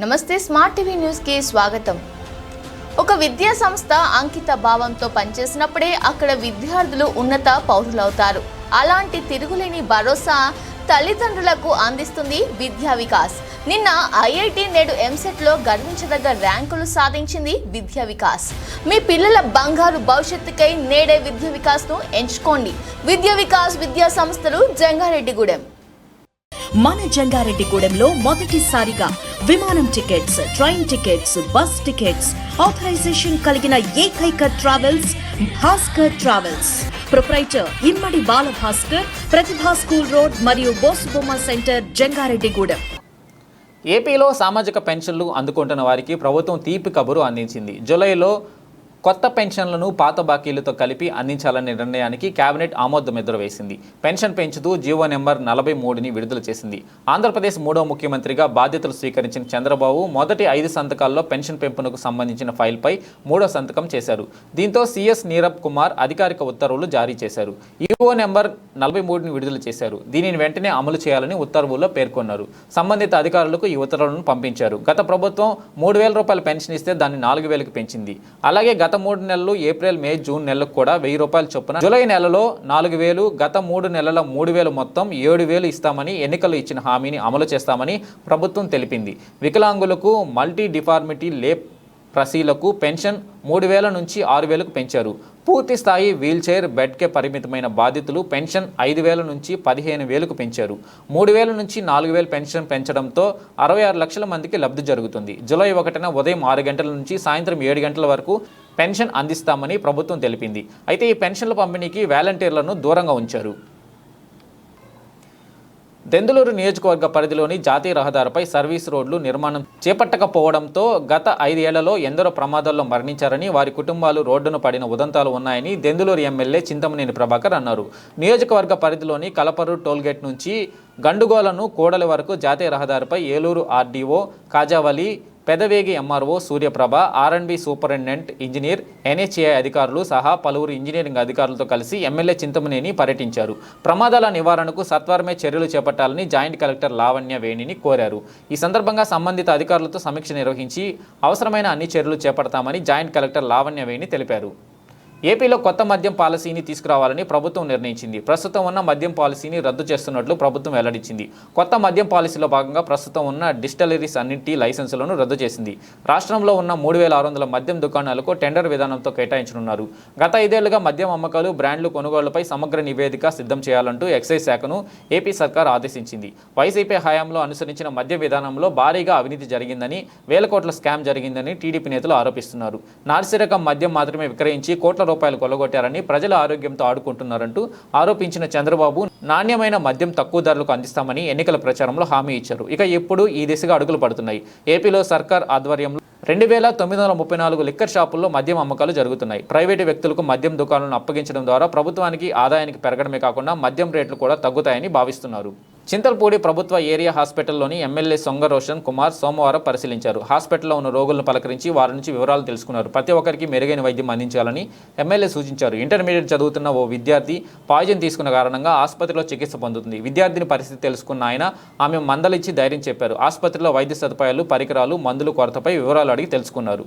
నమస్తే smart TV న్యూస్కి స్వాగతం. ఒక విద్యా సంస్థ అంకిత భావంతో పనిచేసినప్పుడే అక్కడ విద్యార్థులు ఉన్నత పౌరులవుతారు. అలాంటి తిరుగులేని భరోసా తల్లిదండ్రులకు అందిస్తుంది విద్యా వికాస్. నిన్న ఐఐటి నేడు ఎంసెట్లో గర్వించదగ్గ ర్యాంకులు సాధించింది విద్యా వికాస్. మీ పిల్లల బంగారు భవిష్యత్తుకై నేడే విద్యా వికాస్ను ఎంచుకోండి. విద్యా వికాస్ విద్యా సంస్థలు జంగారెడ్డిగూడెం. మన జంగారెడ్డిగూడెంలో మొదటిసారిగా విమానం tickets train tickets bus tickets authorization కలిగిన ఏకైక travels Bhaskar travels proprietor Immadi Bala Bhaskar Pratibha school road మరియు బోసుబొమ్మ సెంటర్ జంగారెడ్డిగూడెం. ఏపీలో సామాజిక పెన్షన్లు అందుకుంటున్న వారికి ప్రభుత్వం తీపి కబురు అందించింది. జూలైలో కొత్త పెన్షన్లను పాత బాకీలతో కలిపి అందించాలనే నిర్ణయానికి కేబినెట్ ఆమోదం ఎదురవేసింది. పెన్షన్ పెంచుతూ జీవో నెంబర్ నలభై మూడుని విడుదల చేసింది. ఆంధ్రప్రదేశ్ మూడో ముఖ్యమంత్రిగా బాధ్యతలు స్వీకరించిన చంద్రబాబు మొదటి ఐదు సంతకాల్లో పెన్షన్ పెంపునకు సంబంధించిన ఫైల్పై మూడో సంతకం చేశారు. దీంతో సీఎస్ నీరబ్ కుమార్ అధికారిక ఉత్తర్వులు జారీ చేశారు. ఈఓ నెంబర్ నలభై మూడుని విడుదల చేశారు. దీనిని వెంటనే అమలు చేయాలని ఉత్తర్వుల్లో పేర్కొన్నారు. సంబంధిత అధికారులకు ఈ ఉత్తర్వులను పంపించారు. గత ప్రభుత్వం మూడు వేల రూపాయల పెన్షన్ ఇస్తే దాన్ని నాలుగు వేలకు పెంచింది. అలాగే గత మూడు నెలలు ఏప్రిల్ మే జూన్ నెలలకు కూడా వెయ్యి రూపాయల చొప్పున జూలై నెలలో నాలుగు వేలు గత మూడు నెలల మూడు వేలు మొత్తం ఏడు వేలు ఇస్తామని ఎన్నికలు ఇచ్చిన హామీని అమలు చేస్తామని ప్రభుత్వం తెలిపింది. వికలాంగులకు మల్టీ డిఫార్మిటీ లేప్ ప్రసీలకు పెన్షన్ మూడు వేల నుంచి ఆరు వేలకు పెంచారు. పూర్తి స్థాయి వీల్చైర్ బెడ్కే పరిమితమైన బాధితులు పెన్షన్ ఐదు వేల నుంచి పదిహేను వేలకు పెంచారు. మూడు వేల నుంచి నాలుగు వేలు పెన్షన్ పెంచడంతో అరవై ఆరు లక్షల మందికి లబ్ధి జరుగుతుంది. జూలై ఒకటిన ఉదయం ఆరు గంటల నుంచి సాయంత్రం ఏడు గంటల వరకు పెన్షన్ అందిస్తామని ప్రభుత్వం తెలిపింది. అయితే ఈ పెన్షన్ల పంపిణీకి వాలంటీర్లను దూరంగా ఉంచారు. దెందులూరు నియోజకవర్గ పరిధిలోని జాతీయ రహదారిపై సర్వీస్ రోడ్లు నిర్మాణం చేపట్టకపోవడంతో గత ఐదేళ్ళలో ఎందరో ప్రమాదాల్లో మరణించారని వారి కుటుంబాలు రోడ్డును పడిన ఉదంతాలు ఉన్నాయని దెందులూరు ఎమ్మెల్యే చింతమనేని ప్రభాకర్ అన్నారు. నియోజకవర్గ పరిధిలోని కలపరు టోల్గేట్ నుంచి గండుగోలను కోడలి వరకు జాతీయ రహదారిపై Eluru R D O Kajavali Pedavegi M R O Suryaprabha R and B superintendent engineer NHA అధికారులు సహా పలువురు ఇంజనీరింగ్ అధికారులతో కలిసి ఎమ్మెల్యే చింతమనేని పర్యటించారు. ప్రమాదాల నివారణకు సత్వరమే చర్యలు చేపట్టాలని జాయింట్ కలెక్టర్ లావణ్య వేణిని కోరారు. ఈ సందర్భంగా సంబంధిత అధికారులతో సమీక్ష నిర్వహించి అవసరమైన అన్ని చర్యలు చేపడతామని జాయింట్ కలెక్టర్ లావణ్య వేణి తెలిపారు. ఏపీలో కొత్త మద్యం పాలసీని తీసుకురావాలని ప్రభుత్వం నిర్ణయించింది. ప్రస్తుతం ఉన్న మద్యం పాలసీని రద్దు చేస్తున్నట్లు ప్రభుత్వం వెల్లడించింది. కొత్త మద్యం పాలసీలో భాగంగా ప్రస్తుతం ఉన్న డిస్టలరీస్ అన్నింటి లైసెన్సులను రద్దు చేసింది. రాష్ట్రంలో ఉన్న మూడు వేల ఆరు వందల మద్యం దుకాణాలకు టెండర్ విధానంతో కేటాయించనున్నారు. గత ఐదేళ్ళుగా మద్యం అమ్మకాలు బ్రాండ్లు కొనుగోళ్ళపై సమగ్ర నివేదిక సిద్ధం చేయాలంటూ ఎక్సైజ్ శాఖను ఏపీ సర్కార్ ఆదేశించింది. వైసీపీ హయాంలో అనుసరించిన మద్య విధానంలో భారీగా అవినీతి జరిగిందని వేల కోట్ల స్కామ్ జరిగిందని టీడీపీ నేతలు ఆరోపిస్తున్నారు. నాసిరకం మద్యం మాత్రమే విక్రయించి కోట్ల రూపాయలు కొల్లగొట్టారని ప్రజల ఆరోగ్యంతో ఆడుకుంటున్నారంటూ ఆరోపించిన చంద్రబాబు నాణ్యమైన మద్యం తక్కువ ధరలకు అందిస్తామని ఎన్నికల ప్రచారంలో హామీ ఇచ్చారు. ఇక ఇప్పుడు ఈ దిశగా అడుగులు పడుతున్నాయి. ఏపీలో సర్కార్ ఆధ్వర్యంలో రెండు వేల తొమ్మిది వందల ముప్పై నాలుగు లిక్కర్ షాపుల్లో మద్యం అమ్మకాలు జరుగుతున్నాయి. ప్రైవేటు వ్యక్తులకు మద్యం దుకాణాలను అప్పగించడం ద్వారా ప్రభుత్వానికి ఆదాయానికి పెరగడమే కాకుండా మద్యం రేట్లు కూడా తగ్గుతాయని భావిస్తున్నారు. చింతల్పూడి ప్రభుత్వ ఏరియా హాస్పిటల్లోని ఎమ్మెల్యే సొంగ రోషన్ కుమార్ సోమవారం పరిశీలించారు. హాస్పిటల్లో ఉన్న రోగులను పలకరించి వారి నుంచి వివరాలు తెలుసుకున్నారు. ప్రతి ఒక్కరికి మెరుగైన వైద్యం అందించాలని ఎమ్మెల్యే సూచించారు. ఇంటర్మీడియట్ చదువుతున్న ఓ విద్యార్థి పాయిజన్ తీసుకున్న కారణంగా ఆసుపత్రిలో చికిత్స పొందుతుంది. విద్యార్థిని పరిస్థితి తెలుసుకున్న ఆయన ఆమె మందలిచ్చి ధైర్యం చెప్పారు. ఆసుపత్రిలో వైద్య సదుపాయాలు పరికరాలు మందులు కొరతపై వివరాలు అడిగి తెలుసుకున్నారు.